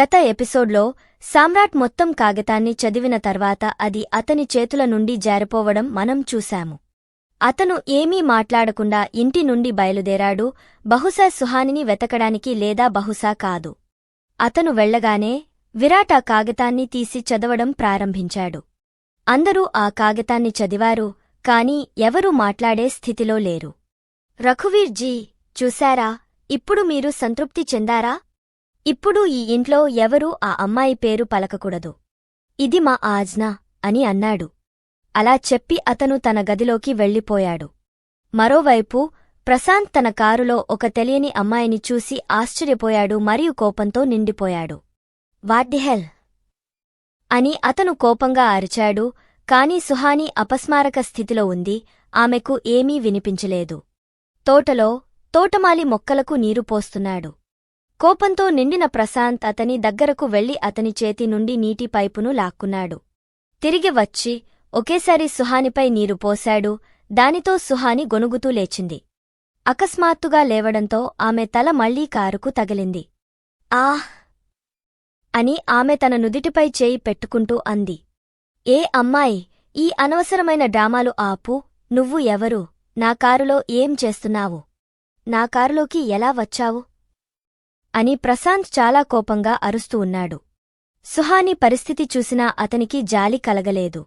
గత ఎపిసోడ్లో సామ్రాట్ మొత్తం కాగితాన్ని చదివిన తర్వాత అది అతని చేతుల నుండి జారిపోవడం మనం చూశాము. అతను ఏమీ మాట్లాడకుండా ఇంటి నుండి బయలుదేరాడు బహుశా సుహానిని వెతకడానికి లేదా బహుశా కాదు. అతను వెళ్ళగానే విరాట్ ఆ కాగితాన్ని తీసి చదవడం ప్రారంభించాడు. అందరూ ఆ కాగితాన్ని చదివారు కాని ఎవరూ మాట్లాడే స్థితిలో లేరు. రఘువీర్ జీ చూశారా? ఇప్పుడు మీరు సంతృప్తి చెందారా? ఇప్పుడు ఈ ఇంట్లో ఎవరూ ఆ అమ్మాయి పేరు పలకకూడదు. ఇది మా ఆజ్ఞ అని అన్నాడు. అలా చెప్పి అతను తన గదిలోకి వెళ్ళిపోయాడు. మరోవైపు ప్రశాంత్ తన కారులో ఒక తెలియని అమ్మాయిని చూసి ఆశ్చర్యపోయాడు మరియు కోపంతో నిండిపోయాడు. వాడ్డిహెల్ అని అతను కోపంగా అరిచాడు కాని సుహాని అపస్మారక స్థితిలో ఉంది ఆమెకు ఏమీ వినిపించలేదు. తోటలో తోటమాలి మొక్కలకు నీరు పోస్తున్నాడు. కోపంతో నిండిన ప్రశాంత్ అతని దగ్గరకు వెళ్ళి అతని చేతి నుండి నీటి పైపును లాక్కున్నాడు. తిరిగి వచ్చి ఒకేసారి సుహానిపై నీరు పోశాడు. దానితో సుహాని గొనుగుతూ లేచింది. అకస్మాత్తుగా లేవడంతో ఆమె తల మళ్ళీ కారుకు తగిలింది. ఆహ్! అని ఆమె తన నుదిటిపై చేయి పెట్టుకుంటూ అంది. ఏ అమ్మాయి ఈ అనవసరమైన డ్రామాలు ఆపు. నువ్వు ఎవరు? నా కారులో ఏం చేస్తున్నావు? నా కారులోకి ఎలా వచ్చావు? అని ప్రశాంత్ చాలా కోపంగా అరుస్తూ ఉన్నాడు. సుహాని పరిస్థితి చూసినా అతనికి జాలి కలగలేదు.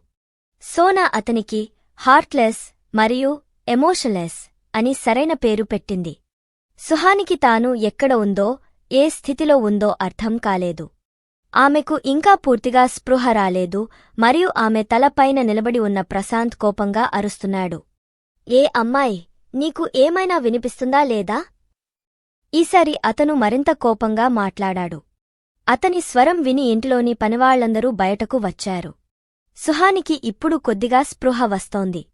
సోనా అతనికి హార్ట్లెస్ మరియు ఎమోషన్లెస్ అని సరైన పేరు పెట్టింది. సుహానికి తాను ఎక్కడ ఉందో ఏ స్థితిలో ఉందో అర్థం కాలేదు. ఆమెకు ఇంకా పూర్తిగా స్పృహ రాలేదు మరియు ఆమె తలపైన నిలబడి ఉన్న ప్రశాంత్ కోపంగా అరుస్తున్నాడు. ఏ అమ్మాయి నీకు ఏమైనా వినిపిస్తుందా లేదా? ఈసారి అతను మరింత కోపంగా మాట్లాడాడు. అతని స్వరం విని ఇంటిలోని పనివాళ్ళందరూ బయటకు వచ్చారు. సుహానికి ఇప్పుడు కొద్దిగా స్పృహ వస్తోంది.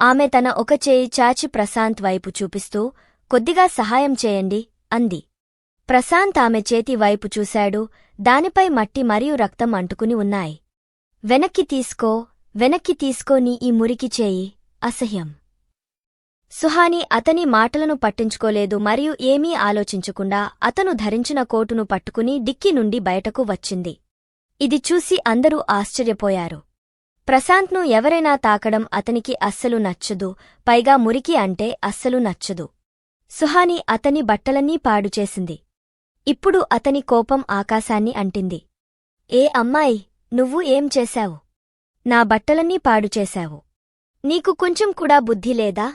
ఆమె తన ఒక చేయి చాచి ప్రశాంత్ వైపు చూపిస్తూ కొద్దిగా సహాయం చేయండి అంది. ప్రశాంత్ ఆమె చేతి వైపు చూశాడు దానిపై మట్టి మరియు రక్తం అంటుకుని ఉన్నాయి. వెనక్కి తీసుకో వెనక్కి తీసుకో నీ ఈ మురికి చేయి అసహ్యం. సుహాని అతని మాటలను పట్టించుకోలేదు మరియు ఏమీ ఆలోచించకుండా అతను ధరించిన కోటును పట్టుకుని డిక్కి నుండి బయటకు వచ్చింది. ఇది చూసి అందరూ ఆశ్చర్యపోయారు. ప్రశాంత్ను ఎవరైనా తాకడం అతనికి అస్సలు నచ్చదు పైగా మురికి అంటే అస్సలు నచ్చదు. సుహాని అతని బట్టలన్నీ పాడుచేసింది ఇప్పుడు అతని కోపం ఆకాశాన్ని అంటింది. ఏ అమ్మాయి నువ్వు ఏం చేశావు? నా బట్టలన్నీ పాడుచేశావు నీకు కొంచెం కూడా బుద్ధి లేదా?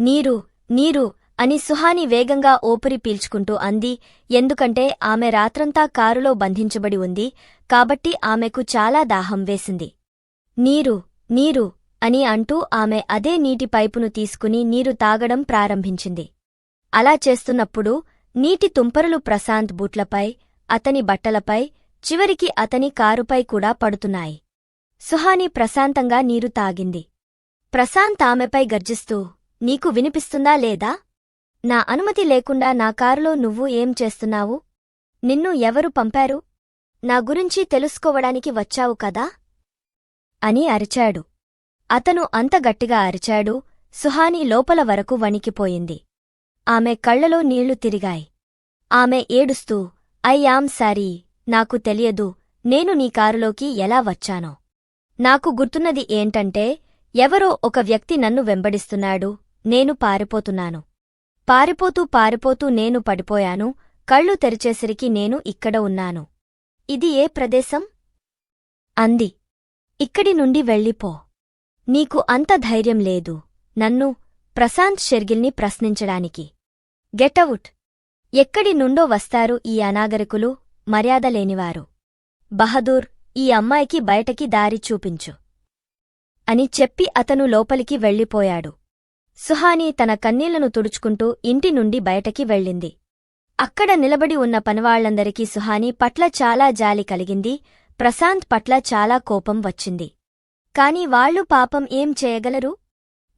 నీరు నీరు అని సుహాని వేగంగా ఓపిరి పీల్చుకుంటూ అంది. ఎందుకంటే ఆమె రాత్రంతా కారులో బంధించబడి ఉంది. కాబట్టి ఆమెకు చాలా దాహం వేసింది. నీరు నీరు అని అంటూ ఆమె అదే నీటి పైపును తీసుకుని నీరు తాగడం ప్రారంభించింది. అలా చేస్తున్నప్పుడు నీటి తుంపరులు ప్రశాంత్ బూట్లపై అతని బట్టలపై చివరికి అతని కారుపై కూడా పడుతున్నాయి. సుహాని ప్రశాంతంగా నీరు తాగింది. ప్రశాంత్ ఆమెపై గర్జిస్తూ నీకు వినిపిస్తుందా లేదా? నా అనుమతి లేకుండా నా కారులో నువ్వు ఏం చేస్తున్నావు? నిన్ను ఎవరు పంపారు? నా గురించి తెలుసుకోవడానికి వచ్చావు కదా? అని అరిచాడు. అతను అంత గట్టిగా అరిచాడు. సుహాని లోపల వరకు వణికిపోయింది. ఆమె కళ్ళలో నీళ్ళు తిరిగాయి. ఆమె ఏడుస్తూ ఐయామ్ సారీ. నాకు తెలియదు. నేను నీ కారులోకి ఎలా వచ్చానో. నాకు గుర్తున్నది ఏంటంటే ఎవరో ఒక వ్యక్తి నన్ను వెంబడిస్తున్నాడు. నేను పారిపోతున్నాను. పారిపోతూ పారిపోతూ నేను పడిపోయాను. కళ్ళు తెరిచేసరికి నేను ఇక్కడ ఉన్నాను. ఇది ఏ ప్రదేశం? అంది. ఇక్కడి నుండి వెళ్ళిపో. నీకు అంత ధైర్యం లేదు. నన్ను ప్రశాంత్ షెర్గిల్ని ప్రశ్నించడానికి. గెటవుట్ ఎక్కడి నుండో వస్తారు ఈ అనాగరికులు మర్యాద లేనివారు. బహదూర్ ఈ అమ్మాయికి బయటకి దారి చూపించు. అని చెప్పి అతను లోపలికి వెళ్ళిపోయాడు. సుహాని తన కన్నీళ్ళను తుడుచుకుంటూ ఇంటి నుండి బయటకి వెళ్ళింది. అక్కడ నిలబడి ఉన్న పనివాళ్ళందరికీ సుహాని పట్ల చాలా జాలి కలిగింది. ప్రశాంత్ పట్ల చాలా కోపం వచ్చింది. కాని వాళ్ళు పాపం ఏం చేయగలరు?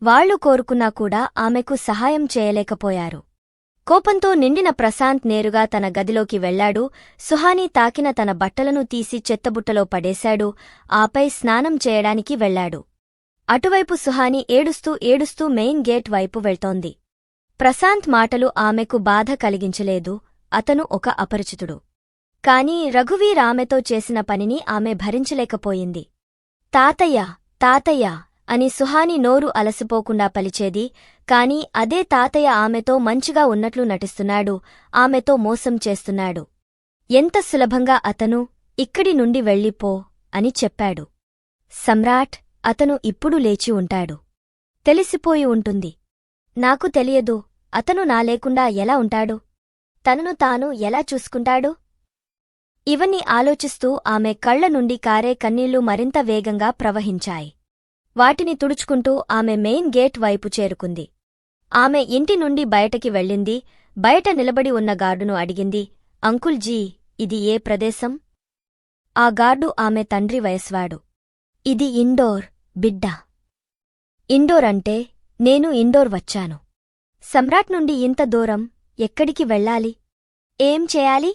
వాళ్ళు కోరుకున్నా కూడా ఆమెకు సహాయం చేయలేకపోయారు. కోపంతో నిండిన ప్రశాంత్ నేరుగా తన గదిలోకి వెళ్ళాడు సుహాని తాకిన తన బట్టలను తీసి చెత్తబుట్టలో పడేశాడు. ఆపై స్నానం చేయడానికి వెళ్ళాడు అటువైపు సుహాని ఏడుస్తూ ఏడుస్తూ మెయిన్ గేట్ వైపు వెళ్తోంది. ప్రశాంత్ మాటలు ఆమెకు బాధ కలిగించలేదు అతను ఒక అపరిచితుడు. కాని రఘువీర్ ఆమెతో చేసిన పనిని ఆమె భరించలేకపోయింది. తాతయ్య తాతయ్య అని సుహాని నోరు అలసిపోకుండా పలిచేది కాని అదే తాతయ్య ఆమెతో మంచిగా ఉన్నట్లు నటిస్తున్నాడు ఆమెతో మోసం చేస్తున్నాడు. ఎంత సులభంగా అతను ఇక్కడి నుండి వెళ్ళిపో అని చెప్పాడు. సమ్రాట్ అతను ఇప్పుడు లేచి ఉంటాడు. తెలిసిపోయి ఉంటుంది. నాకు తెలియదు అతను నా లేకుండా ఎలా ఉంటాడు? తనను తాను ఎలా చూసుకుంటాడు? ఇవన్నీ ఆలోచిస్తూ ఆమె కళ్ళ నుండి కారే కన్నీళ్ళు మరింత వేగంగా ప్రవహించాయి. వాటిని తుడుచుకుంటూ ఆమె మెయిన్ గేట్ వైపు చేరుకుంది. ఆమె ఇంటి నుండి బయటకి వెళ్ళింది బయట నిలబడి ఉన్న గార్డును అడిగింది అంకుల్ జీ ఇది ఏ ప్రదేశం? ఆ గార్డు ఆమె తండ్రి వయస్వాడు. ఇది ఇండోర్. బిడ్డా! ఇండోర్ అంటే నేను ఇండోర్ వచ్చాను. సమ్రాట్ నుండి ఇంత దూరం ఎక్కడికి వెళ్ళాలి? ఏం చేయాలి?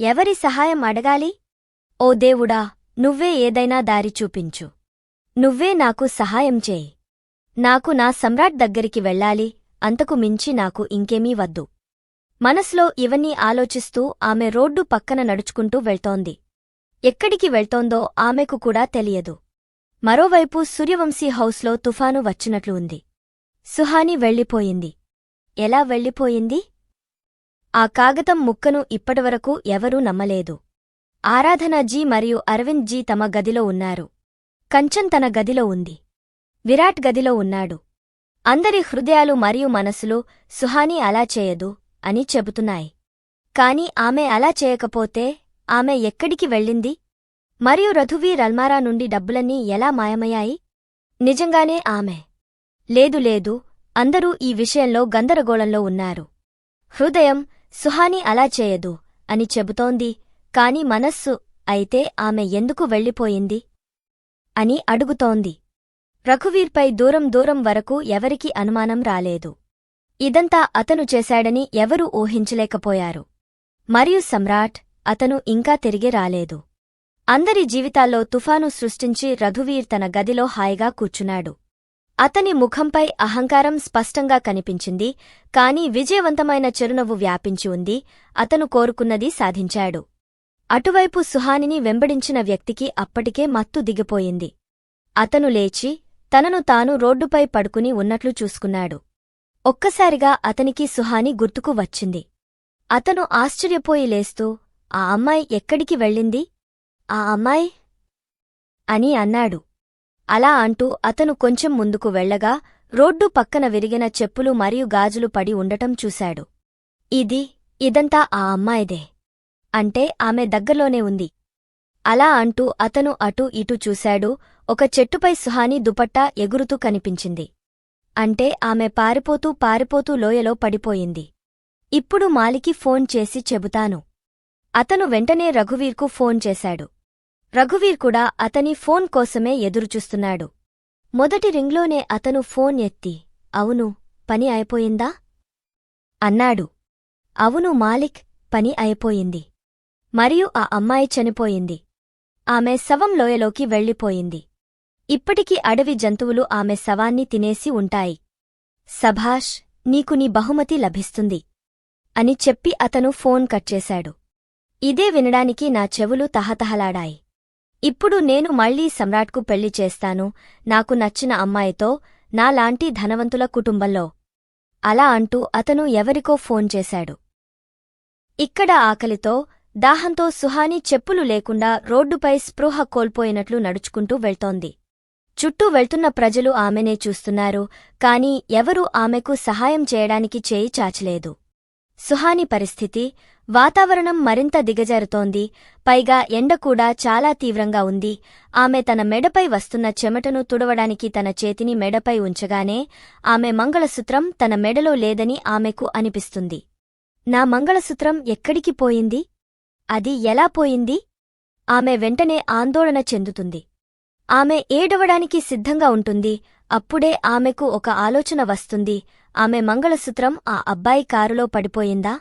ఎవరి సహాయం అడగాలి? ఓ దేవుడా నువ్వే ఏదైనా దారి చూపించు. నువ్వే నాకు సహాయం చేయి. నాకు నా సమ్రాట్ దగ్గరికి వెళ్ళాలి అంతకు మించి నాకు ఇంకేమీ వద్దు. మనసులో ఇవన్నీ ఆలోచిస్తూ ఆమె రోడ్డు పక్కన నడుచుకుంటూ వెళ్తోంది. ఎక్కడికి వెళ్తోందో ఆమెకు కూడా తెలియదు. మరోవైపు సూర్యవంశీ హౌస్లో తుఫాను వచ్చినట్లు ఉంది. సుహాని వెళ్ళిపోయింది. ఎలా వెళ్ళిపోయింది? ఆ కాగతం ముక్కను ఇప్పటివరకు ఎవరూ నమ్మలేదు. ఆరాధనాజీ మరియు అరవింద్ జీ తమ గదిలో ఉన్నారు. కంచన్ తన గదిలో ఉంది. విరాట్ గదిలో ఉన్నాడు. అందరి హృదయాలు మరియు మనసులు సుహాని అలా చేయదు అని చెబుతున్నాయి. కాని ఆమె అలా చేయకపోతే ఆమె ఎక్కడికి వెళ్ళింది? మరియు రఘువీర్ అల్మారా నుండి డబ్బులన్నీ ఎలా మాయమయ్యాయి? నిజంగానే ఆమె. లేదు లేదు అందరూ ఈ విషయంలో గందరగోళంలో ఉన్నారు. హృదయం సుహాని అలా చేయదు అని చెబుతోంది కాని మనస్సు అయితే ఆమె ఎందుకు వెళ్ళిపోయింది? అని అడుగుతోంది. రఘువీర్పై దూరం దూరం వరకు ఎవరికీ అనుమానం రాలేదు. ఇదంతా అతను చేశాడని ఎవరూ ఊహించలేకపోయారు. మరియు సమ్రాట్ అతను ఇంకా తిరిగి రాలేదు. అందరి జీవితాల్లో తుఫాను సృష్టించి రఘువీర్ తన గదిలో హాయిగా కూర్చున్నాడు. అతని ముఖంపై అహంకారం స్పష్టంగా కనిపించింది కాని విజయవంతమైన చిరునవ్వు వ్యాపించి ఉంది అతను కోరుకున్నది సాధించాడు. అటువైపు సుహానిని వెంబడించిన వ్యక్తికి అప్పటికే మత్తు దిగిపోయింది. అతను లేచి తనను తాను రోడ్డుపై పడుకుని ఉన్నట్లు చూసుకున్నాడు. ఒక్కసారిగా అతనికి సుహాని గుర్తుకు వచ్చింది. అతను ఆశ్చర్యపోయి లేస్తూ ఆ అమ్మాయి ఎక్కడికి వెళ్ళింది? ఆ అమ్మాయి? అని అన్నాడు. అలా అంటూ అతను కొంచెం ముందుకు వెళ్ళగా రోడ్డు పక్కన విరిగిన చెప్పులు మరియు గాజులు పడి ఉండటం చూశాడు. ఇది ఇదంతా ఆ అమ్మాయిదే. అంటే ఆమె దగ్గర్లోనే ఉంది. అలా అంటూ అతను అటూ ఇటూ చూశాడు. ఒక చెట్టుపై సుహాని దుపట్టా ఎగురుతూ కనిపించింది. అంటే ఆమె పారిపోతూ పారిపోతూ లోయలో పడిపోయింది. ఇప్పుడు మాలికి ఫోన్ చేసి చెబుతాను. అతను వెంటనే రఘువీర్కు ఫోన్ చేశాడు. రఘువీర్ కూడా అతని ఫోన్ కోసమే ఎదురుచూస్తున్నాడు. మొదటి రింగ్లోనే అతను ఫోన్ ఎత్తి అవును పని అయిపోయిందా? అన్నాడు. అవును మాలిక్ పని అయిపోయింది. మరియు ఆ అమ్మాయి చనిపోయింది. ఆమె శవం లోయలోకి వెళ్ళిపోయింది. ఇప్పటికీ అడవి జంతువులు ఆమె శవాన్ని తినేసి ఉంటాయి. సభాష్ నీకు నీ బహుమతి లభిస్తుంది అని చెప్పి అతను ఫోన్ కట్ చేశాడు. ఇదే వినడానికి నా చెవులు తహతహలాడాయి. ఇప్పుడు నేను మళ్ళీ సమ్రాట్కు పెళ్ళి చేస్తాను. నాకు నచ్చిన అమ్మాయితో నాలాంటి ధనవంతుల కుటుంబంలో. అలా అంటూ అతను ఎవరికో ఫోన్ చేశాడు. ఇక్కడ ఆకలితో దాహంతో సుహాని చెప్పులు లేకుండా రోడ్డుపై స్పృహ కోల్పోయినట్లు నడుచుకుంటూ వెళ్తోంది. చుట్టూ వెళ్తున్న ప్రజలు ఆమెనే చూస్తున్నారు కాని ఎవరూ ఆమెకు సహాయం చేయడానికి చేయి చాచలేదు. సుహాని పరిస్థితి వాతావరణం మరింత దిగజారుతోంది. పైగా ఎండ కూడా చాలా తీవ్రంగా ఉంది. ఆమె తన మెడపై వస్తున్న చెమటను తుడవడానికి తన చేతిని మెడపై ఉంచగానే ఆమె మంగళసూత్రం తన మెడలో లేదని ఆమెకు అనిపిస్తుంది. నా మంగళసూత్రం ఎక్కడికి పోయింది? అది ఎలా పోయింది? ఆమె వెంటనే ఆందోళన చెందుతుంది. ఆమె ఏడవడానికి సిద్ధంగా ఉంటుంది. అప్పుడే ఆమెకు ఒక ఆలోచన వస్తుంది. ఆమె మంగళసూత్రం ఆ అబ్బాయి కారులో పడిపోయిందా?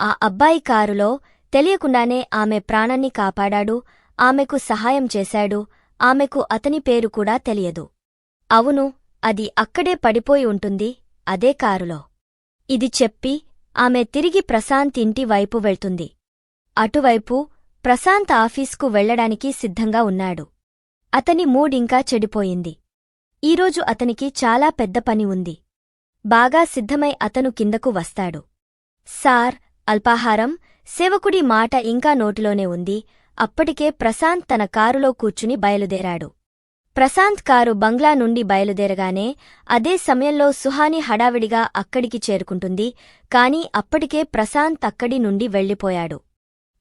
ఆ అబ్బాయి కారులో తెలియకుండానే ఆమె ప్రాణాన్ని కాపాడాడు ఆమెకు సహాయం చేశాడు ఆమెకు అతని పేరు కూడా తెలియదు. అవును అది అక్కడే పడిపోయి ఉంటుంది అదే కారులో. ఇది చెప్పి ఆమె తిరిగి ప్రశాంత్ ఇంటి వైపు వెళ్తుంది. అటువైపు ప్రశాంత్ ఆఫీస్కు వెళ్ళడానికి సిద్ధంగా ఉన్నాడు. అతని మూడింకా చెడిపోయింది. ఈరోజు అతనికి చాలా పెద్ద పని ఉంది. బాగా సిద్ధమై అతను కిందకు వస్తాడు. సార్ అల్పాహారం సేవకుడి మాట ఇంకా నోటిలోనే ఉంది. అప్పటికే ప్రశాంత్ తన కారులో కూర్చుని బయలుదేరాడు. ప్రశాంత్ కారు బంగ్లా నుండి బయలుదేరగానే అదే సమయంలో సుహాని హడావిడిగా అక్కడికి చేరుకుంటుంది. కాని అప్పటికే ప్రశాంత్ అక్కడి నుండి వెళ్ళిపోయాడు.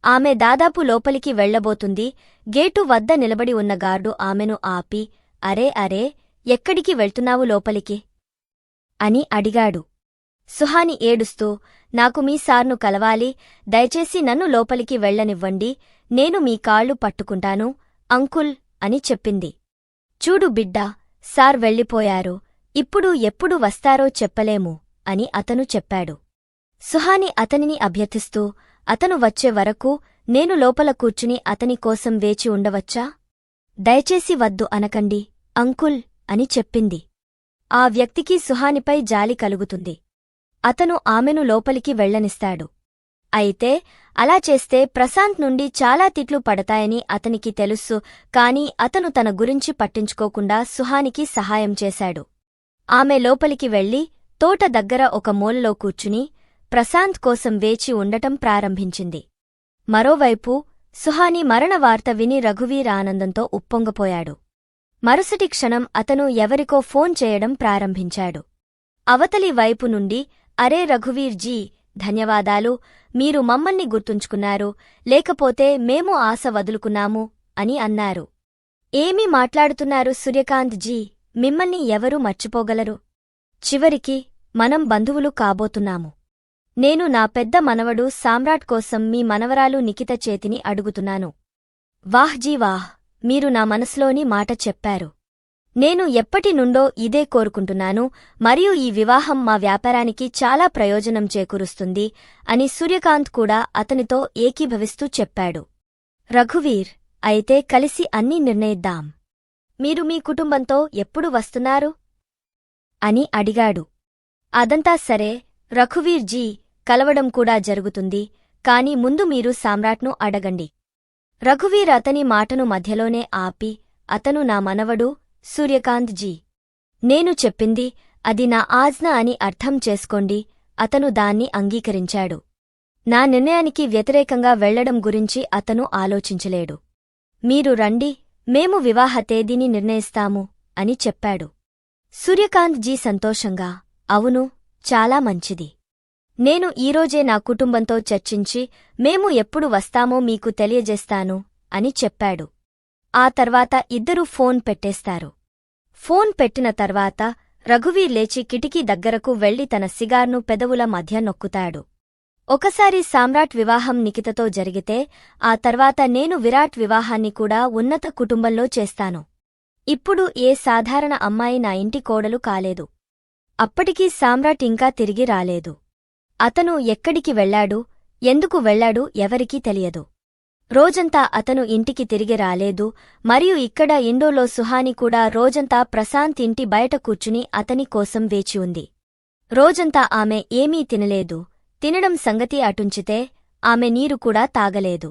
ఆమె దాదాపు లోపలికి వెళ్ళబోతుంది గేటు వద్ద నిలబడి ఉన్న గార్డు ఆమెను ఆపి అరే అరే ఎక్కడికి వెళ్తున్నావు లోపలికి అని అడిగాడు. సుహాని ఏడుస్తూ నాకు మీ సార్ను కలవాలి. దయచేసి నన్ను లోపలికి వెళ్ళనివ్వండి నేను మీ కాళ్ళు పట్టుకుంటాను. అంకుల్ అని చెప్పింది. చూడు బిడ్డా సార్ వెళ్ళిపోయారు. ఇప్పుడు ఎప్పుడు వస్తారో చెప్పలేము అని అతను చెప్పాడు. సుహాని అతనిని అభ్యర్థిస్తూ అతను వచ్చే వరకు నేను లోపల కూర్చుని అతని కోసం వేచి ఉండవచ్చా? దయచేసి వద్దు అనకండి అంకుల్ అని చెప్పింది. ఆ వ్యక్తికి సుహానిపై జాలి కలుగుతుంది. అతను ఆమెను లోపలికి వెళ్ళనిస్తాడు అయితే అలా చేస్తే ప్రశాంత్ నుండి చాలా తిట్లు పడతాయని అతనికి తెలుసు కాని అతను తన గురించి పట్టించుకోకుండా సుహానికి సహాయం చేశాడు. ఆమె లోపలికి వెళ్ళి తోట దగ్గర ఒక మూలలో కూర్చుని ప్రశాంత్ కోసం వేచి ఉండటం ప్రారంభించింది. మరోవైపు సుహాని మరణవార్త విని రఘువీర్ ఆనందంతో ఉప్పొంగపోయాడు. మరుసటి క్షణం అతను ఎవరికో ఫోన్ చేయడం ప్రారంభించాడు. అవతలి వైపు నుండి అరే రఘువీర్ జీ ధన్యవాదాలు. మీరు మమ్మల్ని గుర్తుంచుకున్నారు. లేకపోతే మేము ఆశ వదులుకున్నాము అని అన్నారు. ఏమీ మాట్లాడుతున్నారు సూర్యకాంత్ జీ? మిమ్మల్ని ఎవరూ మర్చిపోగలరు. చివరికి మనం బంధువులు కాబోతున్నాము. నేను నా పెద్ద మనవడు సామ్రాట్ కోసం మీ మనవరాలు నిఖిత చేతిని అడుగుతున్నాను. వాహ్ జీ వాహ్ మీరు నా మనసులోని మాట చెప్పారు. నేను ఎప్పటి నుండో ఇదే కోరుకుంటున్నాను మరియు ఈ వివాహం మా వ్యాపారానికి చాలా ప్రయోజనం చేకూరుస్తుంది అని సూర్యకాంత్ కూడా అతనితో ఏకీభవిస్తూ చెప్పాడు. రఘువీర్ అయితే కలిసి అన్నీ నిర్ణయిద్దాం. మీరు మీ కుటుంబంతో ఎప్పుడు వస్తున్నారు? అని అడిగాడు. అదంతా సరే రఘువీర్ జీ కలవడం కూడా జరుగుతుంది కాని ముందు మీరు సామ్రాట్ను అడగండి. రఘువీర్ అతని మాటను మధ్యలోనే ఆపి అతను నా మనవడు సూర్యకాంత్ జీ నేను చెప్పింది అది నా ఆజ్ఞ అని అర్థం చేసుకోండి అతను దాన్ని అంగీకరించాడు. నా నిర్ణయానికి వ్యతిరేకంగా వెళ్ళడం గురించి అతను ఆలోచించలేడు. మీరు రండి మేము వివాహ తేదీని నిర్ణయిస్తాము అని చెప్పాడు. సూర్యకాంత్ జీ సంతోషంగా అవును చాలా మంచిది. నేను ఈరోజే నా కుటుంబంతో చర్చించి మేము ఎప్పుడు వస్తామో మీకు తెలియజేస్తాను అని చెప్పాడు. ఆ తర్వాత ఇద్దరూ ఫోన్ పెట్టేస్తారు. ఫోన్ పెట్టిన తర్వాత రఘువీర్ లేచి కిటికీ దగ్గరకు వెళ్ళి తన సిగార్ను పెదవుల మధ్య నొక్కుతాడు. ఒకసారి సామ్రాట్ వివాహం నిఖితతో జరిగితే ఆ తర్వాత నేను విరాట్ వివాహాన్ని కూడా ఉన్నత కుటుంబంలో చేస్తాను. ఇప్పుడు ఏ సాధారణ అమ్మాయి నా ఇంటి కోడలు కాలేదు. అప్పటికీ సామ్రాట్ ఇంకా తిరిగి రాలేదు. అతను ఎక్కడికి వెళ్ళాడు ఎందుకు వెళ్ళాడు ఎవరికీ తెలియదు. రోజంతా అతను ఇంటికి తిరిగి రాలేదు మరియు ఇక్కడ ఇండోలో సుహాని కూడా రోజంతా ప్రశాంత్ ఇంటి బయట కూర్చుని అతని కోసం వేచి ఉంది. రోజంతా ఆమె ఏమీ తినలేదు. తినడం సంగతి అటుంచితే ఆమె నీరు కూడా తాగలేదు.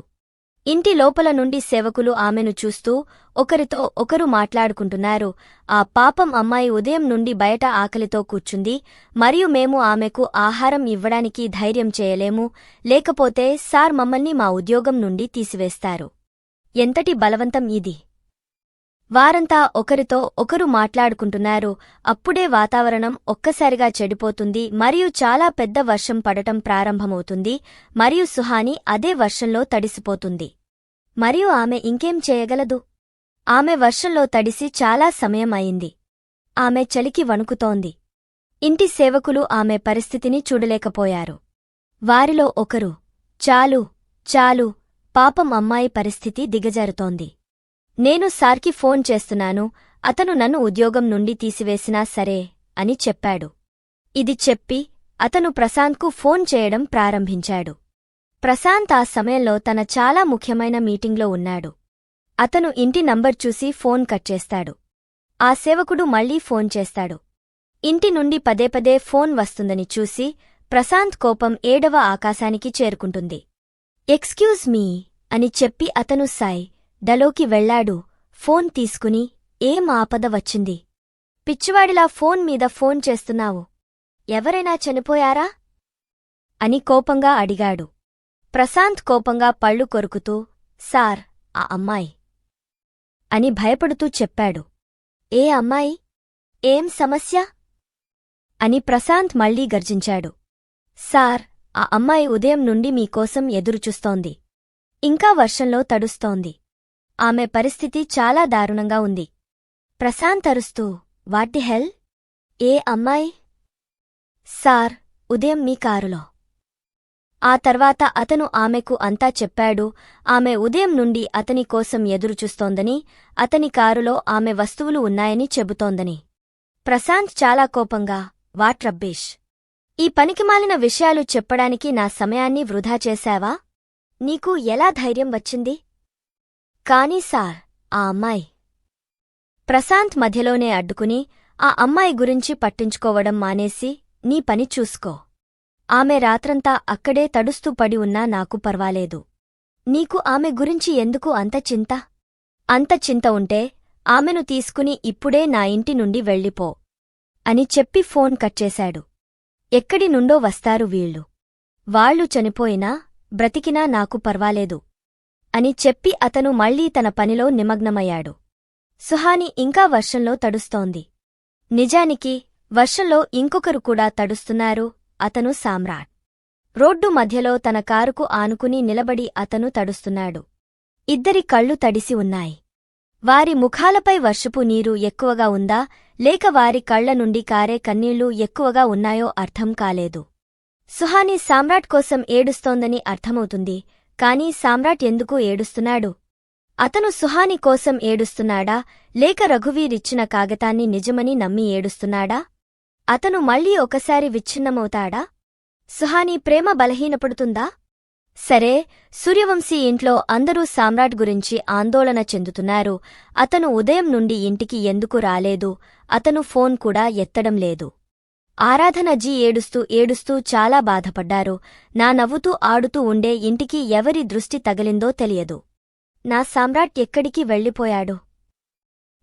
ఇంటి లోపల నుండి సేవకులు ఆమెను చూస్తూ ఒకరితో ఒకరు మాట్లాడుకుంటున్నారు. ఆ పాపం అమ్మాయి ఉదయం నుండి బయట ఆకలితో కూర్చుంది. మరియు మేము ఆమెకు ఆహారం ఇవ్వడానికి ధైర్యం చేయలేము. లేకపోతే సార్ మమ్మల్ని మా ఉద్యోగం నుండి తీసివేస్తారు. ఎంతటి బలవంతం ఇది? వారంతా ఒకరితో ఒకరు మాట్లాడుకుంటున్నారు. అప్పుడే వాతావరణం ఒక్కసారిగా చెడిపోతుంది మరియు చాలా పెద్ద వర్షం పడటం ప్రారంభమవుతుంది మరియు సుహాని అదే వర్షంలో తడిసిపోతుంది. మరియు ఆమె ఇంకేం చేయగలదు? ఆమె వర్షంలో తడిసి చాలా సమయం అయింది. ఆమె చలికి వణుకుతోంది. ఇంటి సేవకులు ఆమె పరిస్థితిని చూడలేకపోయారు. వారిలో ఒకరు చాలు చాలు పాపం అమ్మాయి పరిస్థితి దిగజారుతోంది. నేను సార్కి ఫోన్ చేస్తున్నాను అతను నన్ను ఉద్యోగం నుండి తీసివేసినా సరే అని చెప్పాడు. ఇది చెప్పి అతను ప్రశాంత్కు ఫోన్ చేయడం ప్రారంభించాడు. ప్రశాంత్ ఆ సమయంలో తన చాలా ముఖ్యమైన మీటింగ్లో ఉన్నాడు. అతను ఇంటి నంబర్ చూసి ఫోన్ కట్ చేస్తాడు. ఆ సేవకుడు మళ్ళీ ఫోన్ చేస్తాడు. ఇంటి నుండి పదే పదే ఫోన్ వస్తుందని చూసి ప్రశాంత్ కోపం ఏడవ ఆకాశానికి చేరుకుంటుంది. ఎక్స్క్యూజ్ మీ అని చెప్పి అతను సాయి డలోకి వెళ్ళాడు ఫోన్ తీసుకుని ఏం ఆపద వచ్చింది? పిచ్చివాడిలా ఫోన్ మీద ఫోన్ చేస్తున్నావు. ఎవరైనా చనిపోయారా? అని కోపంగా అడిగాడు. ప్రశాంత్ కోపంగా పళ్ళు కొరుకుతూ సార్ ఆ అమ్మాయి. అని భయపడుతూ చెప్పాడు. ఏ అమ్మాయి? ఏం సమస్య? అని ప్రశాంత్ మళ్ళీ గర్జించాడు. సార్ ఆ అమ్మాయి ఉదయం నుండి మీకోసం ఎదురుచూస్తోంది. ఇంకా వర్షంలో తడుస్తోంది. ఆమె పరిస్థితి చాలా దారుణంగా ఉంది. ప్రశాంత్ అరుస్తూ వాటి హెల్? ఏ అమ్మాయి? సార్ ఉదయం మీ కారులో. ఆ తర్వాత అతను ఆమెకు అంతా చెప్పాడు. ఆమె ఉదయం నుండి అతని కోసం ఎదురుచూస్తోందని అతని కారులో ఆమె వస్తువులు ఉన్నాయని చెబుతోందని. ప్రశాంత్ చాలా కోపంగా వాట్ రబ్బేష్? ఈ పనికిమాలిన విషయాలు చెప్పడానికి నా సమయాన్ని వృధా చేశావా? నీకు ఎలా ధైర్యం వచ్చింది? కాని సార్ ఆ అమ్మాయి. ప్రశాంత్ మధ్యలోనే అడ్డుకుని ఆ అమ్మాయి గురించి పట్టించుకోవడం మానేసి నీ పని చూసుకో. ఆమె రాత్రంతా అక్కడే తడుస్తూ పడి ఉన్నా నాకు పర్వాలేదు. నీకు ఆమె గురించి ఎందుకు అంత చింత? అంత చింత ఉంటే ఆమెను తీసుకుని ఇప్పుడే నా ఇంటి నుండి వెళ్ళిపో. అని చెప్పి ఫోన్ కట్ చేశాడు. ఎక్కడి నుండో వస్తారు వీళ్ళు. వాళ్ళు చనిపోయినా బ్రతికినా నాకు పర్వాలేదు. అని చెప్పి అతను మళ్ళీ తన పనిలో నిమగ్నమయ్యాడు. సుహాని ఇంకా వర్షంలో తడుస్తోంది. నిజానికి వర్షంలో ఇంకొకరు కూడా తడుస్తున్నారు అతను సామ్రాట్. రోడ్డు మధ్యలో తన కారుకు ఆనుకుని నిలబడి అతను తడుస్తున్నాడు. ఇద్దరి కళ్ళు తడిసి ఉన్నాయి. వారి ముఖాలపై వర్షపు నీరు ఎక్కువగా ఉందా లేక వారి కళ్ళ నుండి కారే కన్నీళ్ళు ఎక్కువగా ఉన్నాయో అర్థం కాలేదు. సుహాని సామ్రాట్ కోసం ఏడుస్తోందని అర్థమవుతుంది కాని సామ్రాట్ ఎందుకు ఏడుస్తున్నాడు? అతను సుహాని కోసం ఏడుస్తున్నాడా? లేక రఘువీరిచ్చిన కాగతాన్ని నిజమని నమ్మి ఏడుస్తున్నాడా? అతను మళ్ళీ ఒకసారి విచ్ఛిన్నమవుతాడా? సుహాని ప్రేమ బలహీనపడుతుందా? సరే సూర్యవంశీ ఇంట్లో అందరూ సామ్రాట్ గురించి ఆందోళన చెందుతున్నారు. అతను ఉదయం నుండి ఇంటికి ఎందుకు రాలేదు? అతను ఫోన్ కూడా ఎత్తడం లేదు. ఆరాధనజీ ఏడుస్తూ ఏడుస్తూ చాలా బాధపడ్డారు. నా నవ్వుతూ ఆడుతూ ఉండే ఇంటికి ఎవరి దృష్టి తగిలిందో తెలియదు. నా సామ్రాట్ ఎక్కడికి వెళ్ళిపోయాడు?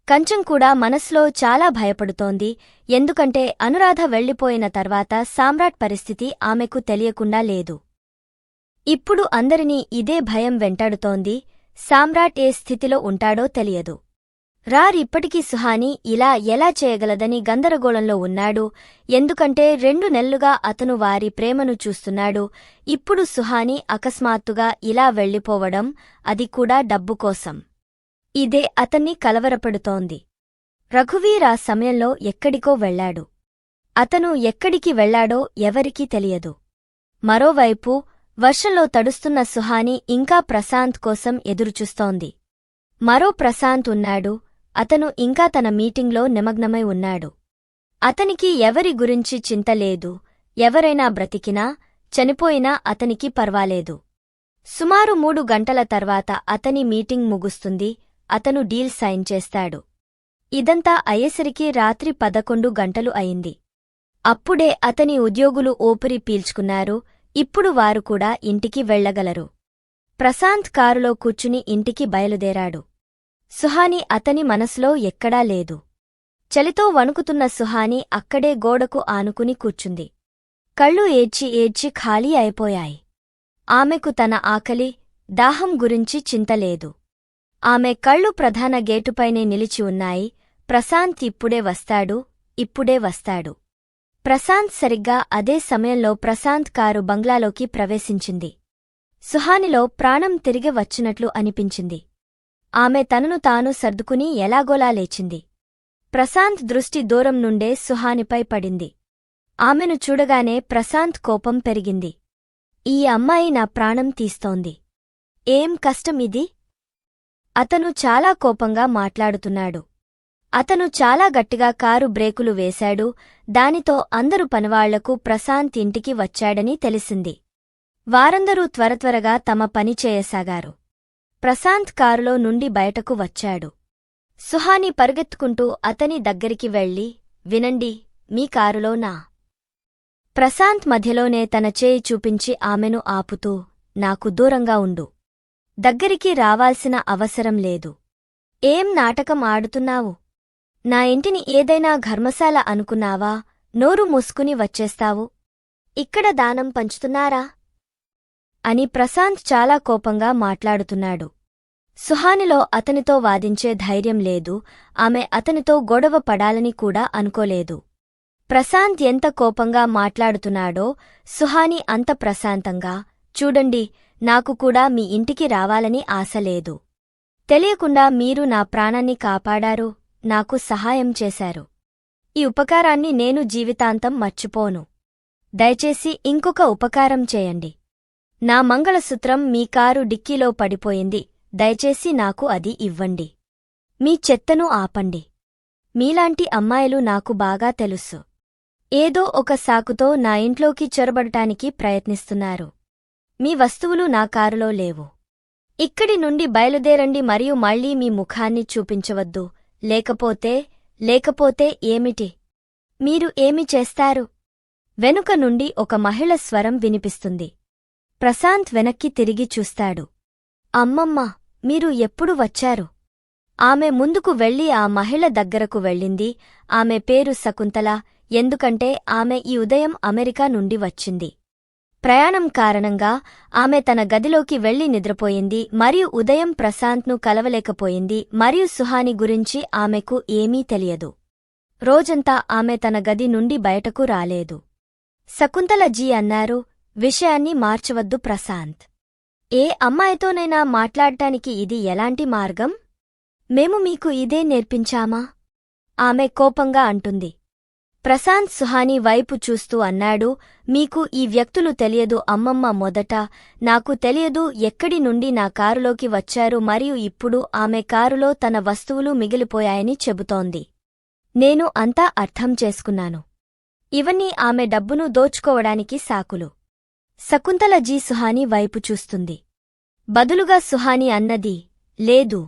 కంచం కూడా మనస్లో చాలా భయపడుతోంది. ఎందుకంటే అనురాధ వెళ్ళిపోయిన తర్వాత సామ్రాట్ పరిస్థితి ఆమెకు తెలియకుండా లేదు. ఇప్పుడు అందరినీ ఇదే భయం వెంటాడుతోంది. సామ్రాట్ ఏ స్థితిలో ఉంటాడో తెలియదు. రార్ ఇప్పటికీ సుహాని ఇలా ఎలా చేయగలదని గందరగోళంలో ఉన్నాడు. ఎందుకంటే రెండు నెల్లుగా అతను వారి ప్రేమను చూస్తున్నాడు. ఇప్పుడు సుహాని అకస్మాత్తుగా ఇలా వెళ్ళిపోవడం అది కూడా డబ్బు కోసం. ఇదే అతన్ని కలవరపెడుతోంది. రఘువీర్ ఆ సమయంలో ఎక్కడికో వెళ్ళాడు అతను ఎక్కడికి వెళ్ళాడో ఎవరికీ తెలియదు. మరోవైపు వర్షంలో తడుస్తున్న సుహాని ఇంకా ప్రశాంత్ కోసం ఎదురుచూస్తోంది. మరో ప్రశాంత్ ఉన్నాడు. అతను ఇంకా తన మీటింగ్లో నిమగ్నమై ఉన్నాడు. అతనికి ఎవరి గురించి చింతలేదు ఎవరైనా బ్రతికినా చనిపోయినా అతనికి పర్వాలేదు. సుమారు మూడు గంటల తర్వాత అతని మీటింగ్ ముగుస్తుంది అతను డీల్ సైన్ చేస్తాడు. ఇదంతా అయ్యేసరికి రాత్రి పదకొండు గంటలు అయింది. అప్పుడే అతని ఉద్యోగులు ఊపిరి పీల్చుకున్నారు ఇప్పుడు వారు కూడా ఇంటికి వెళ్ళగలరు ప్రశాంత్ కారులో కూర్చుని ఇంటికి బయలుదేరాడు. సుహాని అతని మనసులో ఎక్కడా లేదు. చలితో వణుకుతున్న సుహాని అక్కడే గోడకు ఆనుకుని కూర్చుంది. కళ్ళు ఏడ్చి ఏడ్చి ఖాళీ అయిపోయాయి. ఆమెకు తన ఆకలి దాహం గురించి చింతలేదు ఆమె కళ్ళు ప్రధాన గేటుపైనే నిలిచి ఉన్నాయి. ప్రశాంత్ ఇప్పుడే వస్తాడు ఇప్పుడే వస్తాడు. ప్రశాంత్ సరిగ్గా అదే సమయంలో ప్రశాంత్ కారు బంగ్లాలోకి ప్రవేశించింది. సుహానిలో ప్రాణం తిరిగి వచ్చినట్లు అనిపించింది. ఆమె తనను తాను సర్దుకుని ఎలాగోలా లేచింది. ప్రశాంత్ దృష్టి దూరం నుండే సుహానిపై పడింది. ఆమెను చూడగానే ప్రశాంత్ కోపం పెరిగింది. ఈ అమ్మాయి నా ప్రాణం తీస్తోంది. ఏం కష్టం ఇది? అతను చాలా కోపంగా మాట్లాడుతున్నాడు. అతను చాలా గట్టిగా కారు బ్రేకులు వేశాడు. దానితో అందరు పనివాళ్ళకు ప్రశాంత్ ఇంటికి వచ్చాడని తెలిసింది. వారందరూ త్వరత్వరగా తమ పని చేయసాగారు. ప్రశాంత్ కారులో నుండి బయటకు వచ్చాడు. సుహాని పరుగెత్తుకుంటూ అతని దగ్గరికి వెళ్ళి వినండి మీ కారులో నా ప్రశాంత్ మధ్యలోనే తన చేయి చూపించి ఆమెను ఆపుతూ నాకు దూరంగా ఉండు. దగ్గరికి రావాల్సిన అవసరం లేదు. ఏం నాటకం ఆడుతున్నావు? నా ఇంటిని ఏదైనా ఘర్మశాల అనుకున్నావా? నోరు మూసుకుని వచ్చేస్తావు. ఇక్కడ దానం పంచుతున్నారా? అని ప్రశాంత్ చాలా కోపంగా మాట్లాడుతున్నాడు. సుహానిలో అతనితో వాదించే ధైర్యం లేదు ఆమె అతనితో గొడవ పడాలని కూడా అనుకోలేదు. ప్రశాంత్ ఎంత కోపంగా మాట్లాడుతున్నాడో సుహాని అంత ప్రశాంతంగా చూడండి నాకు కూడా మీ ఇంటికి రావాలని ఆశ లేదు. తెలియకుండా మీరు నా ప్రాణాన్ని కాపాడారు నాకు సహాయం చేశారు. ఈ ఉపకారాన్ని నేను జీవితాంతం మర్చిపోను. దయచేసి ఇంకొక ఉపకారం చేయండి. నా మంగళసూత్రం మీ కారు డిక్కీలో పడిపోయింది. దయచేసి నాకు అది ఇవ్వండి. మీ చెత్తను ఆపండి. మీలాంటి అమ్మాయిలు నాకు బాగా తెలుసు. ఏదో ఒక సాకుతో నా ఇంట్లోకి చొరబడటానికి ప్రయత్నిస్తున్నారు. మీ వస్తువులు నా కారులో లేవు. ఇక్కడి నుండి బయలుదేరండి మరియు మళ్ళీ మీ ముఖాన్ని చూపించవద్దు. లేకపోతే లేకపోతే ఏమిటి? మీరు ఏమి చేస్తారు? వెనుక నుండి ఒక మహిళ స్వరం వినిపిస్తుంది. ప్రశాంత్ వెనక్కి తిరిగి చూస్తాడు. అమ్మమ్మ మీరు ఎప్పుడు వచ్చారు? ఆమె ముందుకు వెళ్ళి ఆ మహిళ దగ్గరకు వెళ్ళింది. ఆమె పేరు శకుంతల ఎందుకంటే ఆమె ఈ ఉదయం అమెరికా నుండి వచ్చింది. ప్రయాణం కారణంగా ఆమె తన గదిలోకి వెళ్ళి నిద్రపోయింది మరియు ఉదయం ప్రశాంత్ను కలవలేకపోయింది మరియు సుహాని గురించి ఆమెకు ఏమీ తెలియదు. రోజంతా ఆమె తన గది నుండి బయటకు రాలేదు. శకుంతల జీ అన్నారు విషయాన్ని మార్చవద్దు ప్రశాంత్. ఏ అమ్మాయితోనైనా మాట్లాడటానికి ఇది ఎలాంటి మార్గం? మేము మీకు ఇదే నేర్పించామా? ఆమె కోపంగా అంటుంది. ప్రశాంత్ సుహాని వైపు చూస్తూ అన్నాడు మీకు ఈ వ్యక్తులు తెలియదు అమ్మమ్మ మొదట నాకు తెలియదు ఎక్కడి నుండి నా కారులోకి వచ్చారు మరియు ఇప్పుడు ఆమె కారులో తన వస్తువులు మిగిలిపోయాయని చెబుతోంది. నేను అంతా అర్థం చేసుకున్నాను. ఇవన్నీ ఆమె డబ్బును దోచుకోవడానికి సాకులు. శకుంతల జీ సుహాని వైపు చూస్తుంది. బదులుగా సుహాని అన్నది లేదు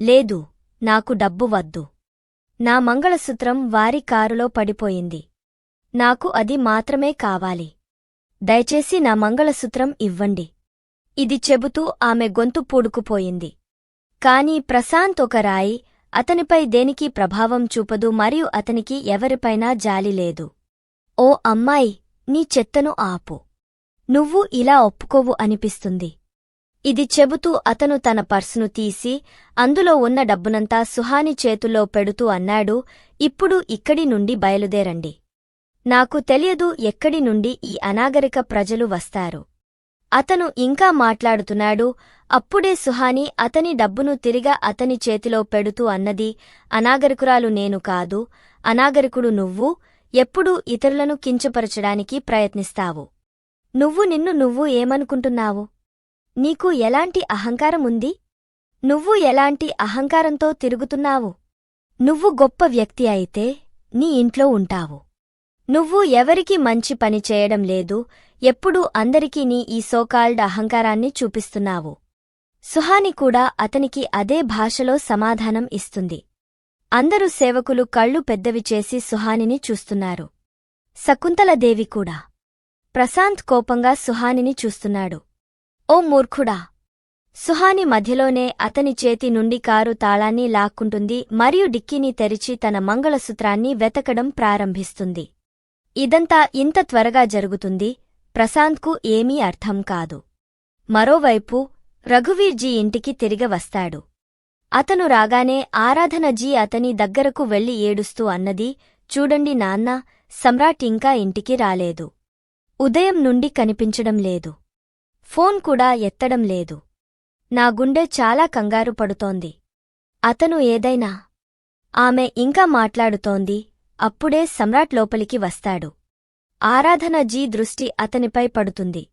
లేదు నాకు డబ్బు వద్దు. నా మంగళసూత్రం వారి కారులో పడిపోయింది. నాకు అది మాత్రమే కావాలి. దయచేసి నా మంగళసూత్రం ఇవ్వండి ఇది చెబుతూ ఆమె గొంతు పూడుకుపోయింది. కాని ప్రశాంత్ ఒక రాయి అతనిపై దేనికి ప్రభావం చూపదు మరియు అతనికి ఎవరిపైనా జాలి లేదు. ఓ అమ్మాయి నీ చెత్తను ఆపు. నువ్వు ఇలా ఒప్పుకోవు అనిపిస్తుంది. ఇది చెబుతూ అతను తన పర్సును తీసి అందులో ఉన్న డబ్బునంతా సుహాని చేతుల్లో పెడుతూ అన్నాడు ఇప్పుడు ఇక్కడి నుండి బయలుదేరండి. నాకు తెలియదు ఎక్కడి నుండి ఈ అనాగరిక ప్రజలు వస్తారు. అతను ఇంకా మాట్లాడుతున్నాడు అప్పుడే సుహాని అతని డబ్బును తిరిగా అతని చేతిలో పెడుతూ అన్నది అనాగరికురాలు నేను కాదు అనాగరికుడు నువ్వు ఎప్పుడూ ఇతరులను కించపరచడానికి ప్రయత్నిస్తావు. నువ్వు నిన్ను నువ్వు ఏమనుకుంటున్నావు? నీకు ఎలాంటి అహంకారం ఉంది నువ్వు ఎలాంటి అహంకారంతో తిరుగుతున్నావు? నువ్వు గొప్ప వ్యక్తి అయితే నీ ఇంట్లో ఉంటావు. నువ్వు ఎవరికి మంచి పని చేయడం లేదు ఎప్పుడూ అందరికీ నీ ఈ సోకాల్డ్ అహంకారాన్ని చూపిస్తున్నావు. సుహాని కూడా అతనికి అదే భాషలో సమాధానం ఇస్తుంది. అందరూ సేవకులు కళ్ళు పెద్దవి చేసి సుహానిని చూస్తున్నారు. శకుంతలదేవి కూడా ప్రశాంత్ కోపంగా సుహానిని చూస్తున్నాడు. ఓ మూర్ఖుడా! సుహాని మధ్యలోనే అతని చేతి నుండి కారు తాళాన్ని లాక్కుంటుంది మరియు డిక్కీని తెరిచి తన మంగళసూత్రాన్ని వెతకడం ప్రారంభిస్తుంది. ఇదంతా ఇంత త్వరగా జరుగుతుంది ప్రశాంత్కు ఏమీ అర్థం కాదు. మరోవైపు రఘువీర్జీ ఇంటికి తిరిగి వస్తాడు. అతను రాగానే ఆరాధనజీ అతని దగ్గరకు వెళ్ళి ఏడుస్తూ అన్నది చూడండి నాన్న సమ్రాట్ ఇంకా ఇంటికి రాలేదు. ఉదయం నుండి కనిపించడం లేదు. ఫోన్ కూడా ఎత్తడం లేదు. నా గుండె చాలా కంగారు పడుతోంది. అతను ఏదైనా ఆమె ఇంకా మాట్లాడుతోంది. అప్పుడే సమ్రాట్ లోపలికి వస్తాడు. ఆరాధన జీ దృష్టి అతనిపై పడుతుంది.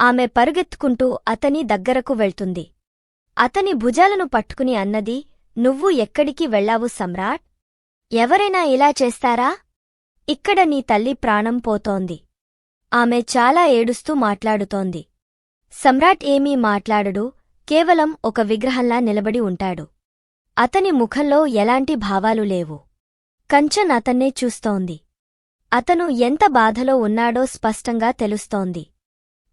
ఆమె పరుగెత్తుకుంటూ అతని దగ్గరకు వెళ్తుంది. అతని భుజాలను పట్టుకుని అన్నది నువ్వు ఎక్కడికి వెళ్ళావు సమ్రాట్? ఎవరైనా ఇలా చేస్తారా? ఇక్కడ నీ తల్లి ప్రాణం పోతోంది. ఆమె చాలా ఏడుస్తూ మాట్లాడుతోంది. సమ్రాట్ ఏమీ మాట్లాడడు కేవలం ఒక విగ్రహంలా నిలబడి ఉంటాడు. అతని ముఖంలో ఎలాంటి భావాలు లేవు. కంచన్ అతన్నే చూస్తోంది. అతను ఎంత బాధలో ఉన్నాడో స్పష్టంగా తెలుస్తోంది.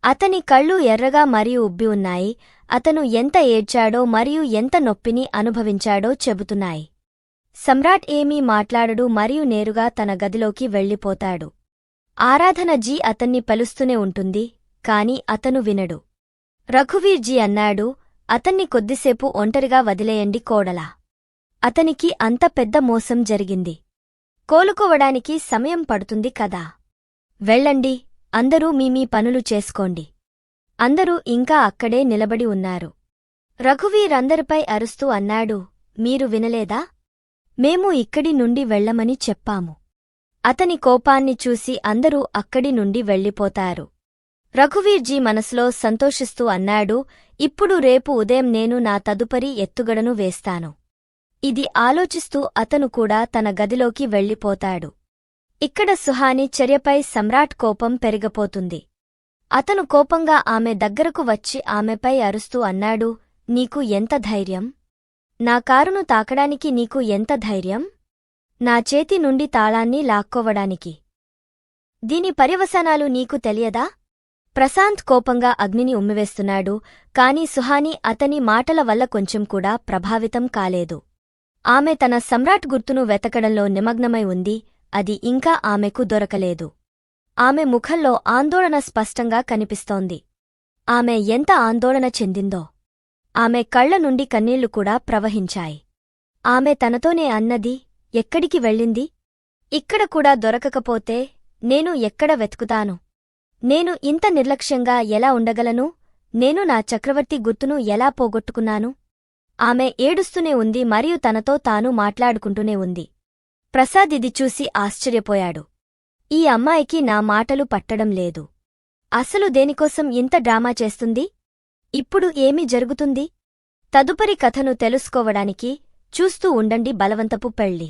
అతని కళ్ళు ఎర్రగా మరియు ఉబ్బి ఉన్నాయి అతను ఎంత ఏడ్చాడో మరియు ఎంత నొప్పిని అనుభవించాడో చెబుతున్నాయి. సమ్రాట్ ఏమీ మాట్లాడడు మరియు నేరుగా తన గదిలోకి వెళ్ళిపోతాడు. ఆరాధన జీ అతన్ని పలుస్తూనే ఉంటుంది కాని అతను వినడు. రఘువీర్జీ అన్నాడు అతన్ని కొద్దిసేపు ఒంటరిగా వదిలేయండి కోడలా. అతనికి అంత పెద్ద మోసం జరిగింది. కోలుకోవడానికి సమయం పడుతుంది కదా. వెళ్ళండి అందరూ మీమీ పనులు చేసుకోండి. అందరూ ఇంకా అక్కడే నిలబడి ఉన్నారు. రఘువీర్ అందరిపై అరుస్తూ అన్నాడు మీరు వినలేదా? మేము ఇక్కడి నుండి వెళ్ళమని చెప్పాము. అతని కోపాన్ని చూసి అందరూ అక్కడి నుండి వెళ్ళిపోతారు. రఘువీర్జీ మనసులో సంతోషిస్తూ అన్నాడు ఇప్పుడు రేపు ఉదయం నేను నా తదుపరి ఎత్తుగడను వేస్తాను ఇది ఆలోచిస్తూ అతను కూడా తన గదిలోకి వెళ్ళిపోతాడు. ఇక్కడ సుహాని చర్యపై సమ్రాట్ కోపం పెరిగపోతుంది. అతను కోపంగా ఆమె దగ్గరకు వచ్చి ఆమెపై అరుస్తూ అన్నాడు నీకు ఎంత ధైర్యం? నా కారును తాకడానికి నీకు ఎంత ధైర్యం? నా చేతి నుండి తాళాన్ని లాక్కోవడానికి. దీని పర్యవసానాలు నీకు తెలియదా? ప్రశాంత్ కోపంగా అగ్నిని ఉమ్మివేస్తున్నాడు కాని సుహాని అతని మాటల వల్ల కొంచెం కూడా ప్రభావితం కాలేదు. ఆమె తన సమ్రాట్ గుర్తును వెతకడంలో నిమగ్నమై ఉంది అది ఇంకా ఆమెకు దొరకలేదు. ఆమె ముఖంలో ఆందోళన స్పష్టంగా కనిపిస్తోంది. ఆమె ఎంత ఆందోళన చెందిందో. ఆమె కళ్ళ నుండి కన్నీళ్ళు కూడా ప్రవహించాయి. ఆమె తనతోనే అన్నది ఎక్కడికి వెళ్ళింది? ఇక్కడ కూడా దొరకకపోతే నేను ఎక్కడ వెతుకుతాను? నేను ఇంత నిర్లక్ష్యంగా ఎలా ఉండగలను? నేను నా చక్రవర్తి గుర్తును ఎలా పోగొట్టుకున్నాను? ఆమె ఏడుస్తూనే ఉంది మరియు తనతో తాను మాట్లాడుకుంటూనే ఉంది. ప్రసాద్ ఇది చూసి ఆశ్చర్యపోయాడు. ఈ అమ్మాయికి నా మాటలు పట్టడం లేదు. అసలు దేనికోసం ఇంత డ్రామా చేస్తుంది? ఇప్పుడు ఏమి జరుగుతుంది? తదుపరి కథను తెలుసుకోవడానికి చూస్తూ ఉండండి బలవంతపు పెళ్ళి